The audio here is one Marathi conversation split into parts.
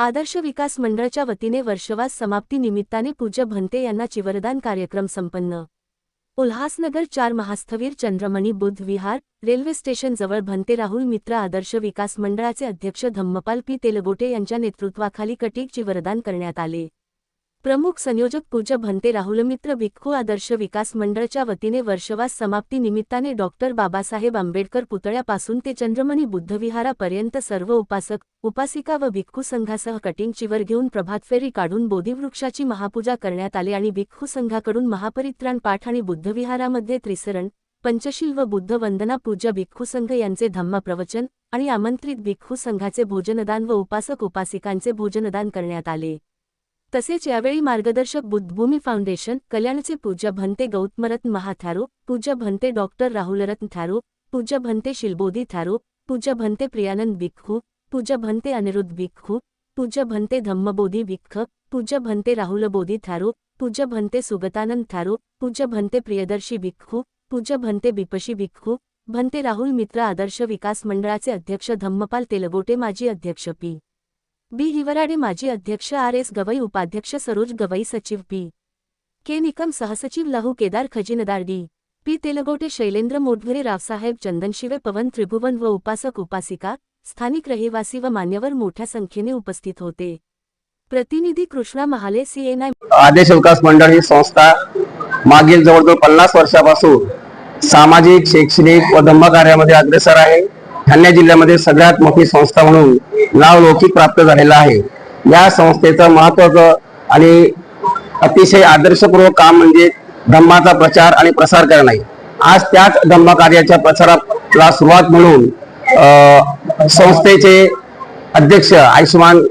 आदर्श विकास मंडळच्या वतीने वर्षवास समाप्ती निमित्ताने पूज्य भंते यांना चिवरदान कार्यक्रम संपन्न. उल्हासनगर चार महास्थवीर चंद्रमणी बुद्ध विहार रेल्वे स्टेशनजवळ भंते राहुल मित्र आदर्श विकास मंडळाचे अध्यक्ष धम्मपाल पी तेलगोटे यांच्या नेतृत्वाखाली कटीक चिवरदान करण्यात आले. प्रमुख संयोजक पूज्य भंते राहुलमित्र भिक्खू आदर्श विकास मंडळच्या वतीने वर्षवास समाप्ती निमित्ताने डॉक्टर बाबासाहेब आंबेडकर पुतळ्यापासून ते चंद्रमणी बुद्धविहारापर्यंत सर्व उपासक उपासिका व भिक्खू संघासह कटिंग चिवर घेऊन प्रभातफेरी काढून बोधिवृक्षाची महापूजा करण्यात आली आणि भिक्खू संघाकडून महापरित्राण पाठ आणि बुद्धविहारामध्ये त्रिसरण पंचशील व बुद्ध वंदना पूज्य भिक्खू संघ यांचे धम्म प्रवचन आणि आमंत्रित भिक्खू संघाचे भोजनदान व उपासक उपासिकांचे भोजनदान करण्यात आले. तसेच यावेळी मार्गदर्शक बुद्धभूमी फाउंडेशन कल्याणचे पूज्य भंते गौतमरत्न महाथारो पूज्य भंते डॉक्टर राहुलरत्न थारो पूज्य भंते शिलबोधी थारो पूज्य भंते प्रियानंद भिक्खू पूज्य भंते अनिरुद्ध भिक्खू पूज्य भंते धम्मबोधी भिक्ख पूज्य भंते राहुलबोधी थारो पूज्य भंते सुगतानंद थारो पूज्य भंते प्रियदर्शी भिक्खू पूज्य भंते बिपशी भिक्खू भंते राहुल मित्र आदर्श विकास मंडळाचे अध्यक्ष धम्मपाल तेलगोटे माजी अध्यक्ष पी बी. हिवराडे माजी अध्यक्ष आर. एस. गवई उपाध्यक्ष सरोज गवई सचिव पी. के. निकम सहसचिव लहू केदार खजिनदार डी. पी. तेलगोटे शैलेंद्र मोटघरे रावसाहेब चंदनशिवे पवन त्रिभुवन व उपासक उपासिका स्थानिक रहिवासी व मान्यवर मोठ्या संख्येने उपस्थित होते. प्रतिनिधी कृष्णा महाले सीएनआय आदेश विकास मंडळ ही संस्था मागील जवळजवळ पन्नास वर्षापासून सामाजिक शैक्षणिक व धम्म कार्यामध्ये अग्रेसर आहे. ठाणे जिल्ह्यामध्ये सगळ्यात मोठी संस्था म्हणून नाव लौकिक प्राप्त झालेला आहे. या संस्थेचं महत्वाचं आणि अतिशय आदर्शपूर्वक काम म्हणजे धम्माचा प्रचार आणि प्रसार करणे. आज त्याच धम्म कार्याच्या प्रचाराला सुरुवात म्हणून संस्थेचे अध्यक्ष आयुष्मान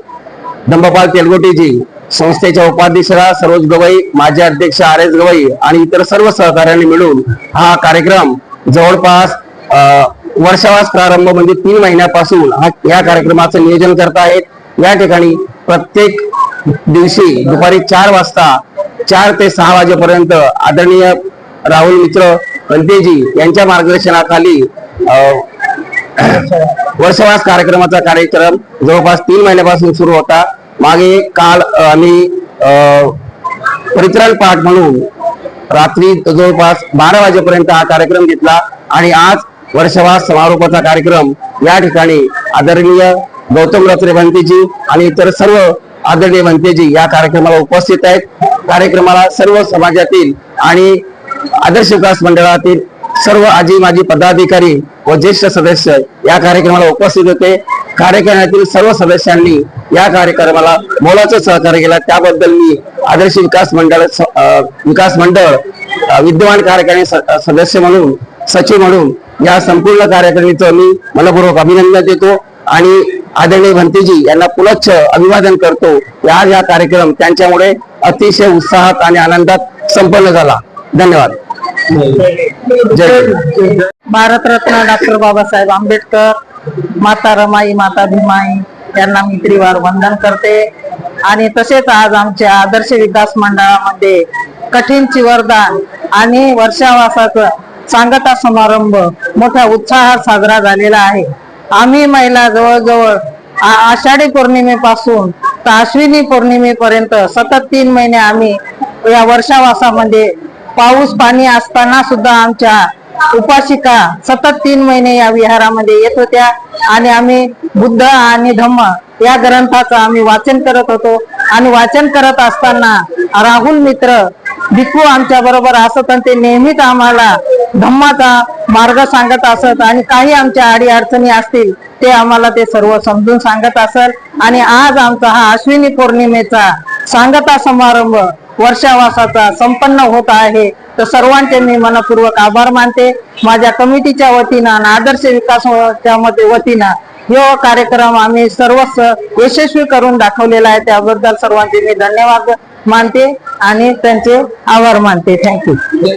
धम्मपाल तेलगोटीजी संस्थेच्या उपाध्यक्षरा सरोज गवई माजी अध्यक्ष आर एस गवई आणि इतर सर्व सहकार्यांनी मिळून हा कार्यक्रम जवळपास वर्षावास प्रारंभ म्हणजे तीन महिन्यापासून हा या कार्यक्रमाचं नियोजन करत आहेत या ठिकाणी प्रत्येक दिवशी दुपारी चार वाजता चार ते सहा वाजेपर्यंत आदरणीय राहुल मित्र पंतेजी यांच्या मार्गदर्शनाखाली वर्षवास कार्यक्रमाचा कार्यक्रम जवळपास तीन महिन्यापासून सुरू होता. मागे काल आम्ही अ, परित्राण पाठ म्हणून रात्री जवळपास बारा वाजेपर्यंत हा कार्यक्रम घेतला आणि आज वर्षवास समारोपाचा कार्यक्रम या ठिकाणी आदरणीय गौतम रत्रे भंतेजी आणि इतर सर्व आदरणीय भंतेजी या कार्यक्रमाला उपस्थित आहेत. कार्यक्रमाला सर्व समाजातील आणि आदर्श विकास मंडळातील सर्व आजी माजी पदाधिकारी व ज्येष्ठ सदस्य या कार्यक्रमाला उपस्थित होते. कार्यक्रमातील सर्व सदस्यांनी या कार्यक्रमाला मोलाचं सहकार्य केलं. त्याबद्दल मी आदर्श विकास मंडळ विकास मंडळ विद्यमान कार्यकारिणी स- सदस्य म्हणून सचिव म्हणून या संपूर्ण कार्यकारिणीचं मी मनपूर्वक अभिनंदन देतो आणि आदरणीय भंतेजी यांना पुनच्छ अभिवादन करतो. या आज हा कार्यक्रम त्यांच्यामुळे अतिशय उत्साहात आणि आनंदात संपन्न झाला. धन्यवाद. भारतरत्न डॉक्टर बाबासाहेब आंबेडकर माता रमाई माता भीमाई यांना मी त्रिवार वंदन करते. आणि तसेच आज आमच्या आदर्श विकास मंडळामध्ये कठीण चिवरदान आणि वर्षावासाचं सांगता समारंभ मोठ्या उत्साहात साजरा झालेला आहे. आम्ही महिला जवळजवळ आषाढी पौर्णिमेपासून तर अश्विनी पौर्णिमेपर्यंत सतत तीन महिने आम्ही या वर्षावासामध्ये पाऊस पाणी असताना सुद्धा आमच्या उपासिका सतत तीन महिने या विहारामध्ये येत होत्या आणि आम्ही बुद्ध आणि धम्म या ग्रंथाचं आम्ही वाचन करत होतो. आणि वाचन करत असताना राहुल मित्र भिकू आमच्या बरोबर असत आणि ते नेहमीच आम्हाला धम्माचा मार्ग सांगत असत आणि काही आमच्या आडी अडचणी असतील ते आम्हाला ते सर्व समजून सांगत असत आणि आज आमचा हा अश्विनी पौर्णिमेचा सांगता समारंभ वर्षावासाचा संपन्न होत आहे. तर सर्वांचे मी मनपूर्वक आभार मानते. माझ्या कमिटीच्या वतीनं आणि आदर्श विकासाच्या वतीनं हे कार्यक्रम आम्ही सर्वच यशस्वी करून दाखवलेला आहे. त्याबद्दल सर्वांचे मी धन्यवाद मानते आणि त्यांचे आभार मानते. थँक्यू